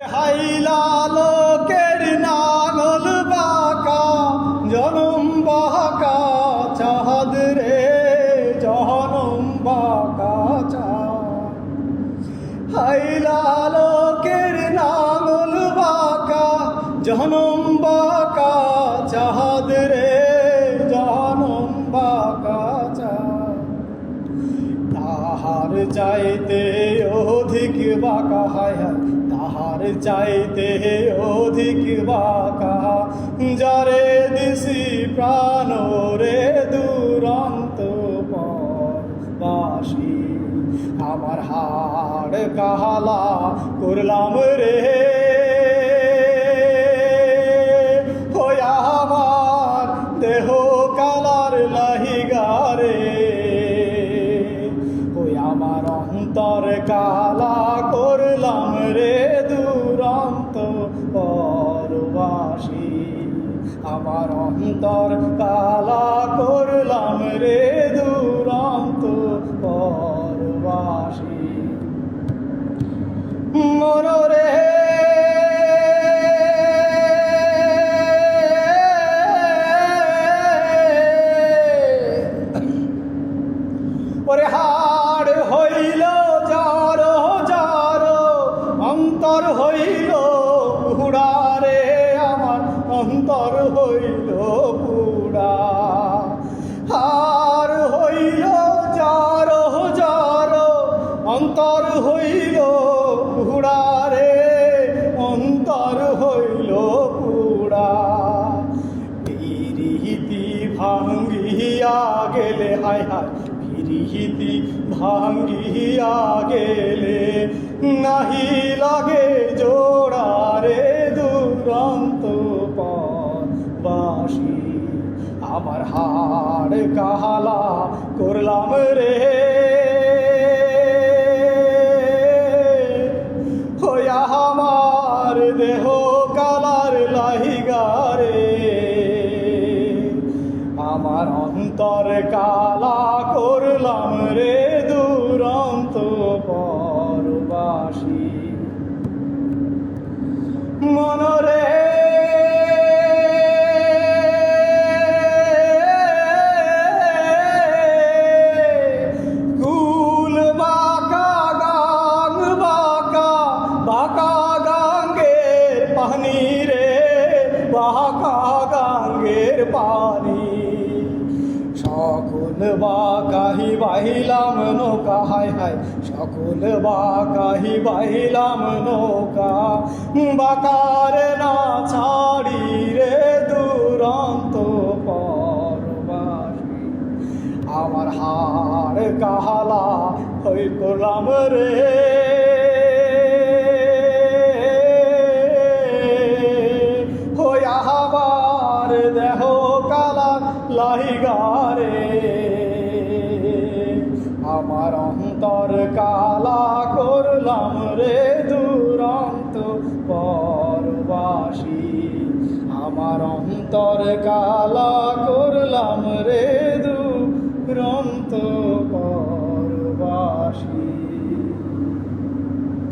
হাইলা লোকের নাগল বাঁকা, জনম বাঁকা, চাঁদ রে জনম বাঁকা, চাঁদ। হাইলা লোকের নাগল বাঁকা জনম বাঁকা, চাঁদ রে জনম বাঁকা তাহার চাইতে অধিক বাঁকা, হায় হায়। তাহার চাইতে অধিক বাঁকা। যারে দিছি প্রাণ রে দুরন্ত বাসি। আমার হাড় কাহালা করলাম রে। অন্তর কালা করলাম রে দুরন্ত পরবাসী। আমার অন্তর কালা করলাম রে দুরন্ত পরবাসী। মনরে ওরে হাড় হইল যার যার। অন্তর হইল পুড়ারে আমার অন্তর হইল পুড়া হার হইল যার যার। অন্তর হইল পুড়ারে অন্তর হইল পুড়া পিরিহিতি ভাঙ্গিয়া গেলে হায় হায় পিরিহিতি ভাঙ্গিয়া গেলে নাহি লাগে জোড়ারে দুরন্ত বাসি। আমার হাড় কাহালা করলাম রে। হইয়া আমার দেহ কালার লাহিগারে আমার অন্তর কালা করলাম রে দুরন্ত পরবাসী। মনরে কুল বাঁকা গান বাঁকা বাঁকা সকল বাকাহি বাহিলাম নৌকা, হায় হায়, সকল বাকাহি বাহিলাম নৌকা। বাকারে না ছাড়ি রে দুরন্ত পরবাসী। আমার হাড় কাহালা হই করলাম রে। হই আহাবার দেহ কালা লাহিগারে আমার অন্তর কালা করলাম রে দুরন্ত পরবাসী। আমার অন্তর কালা করলাম রে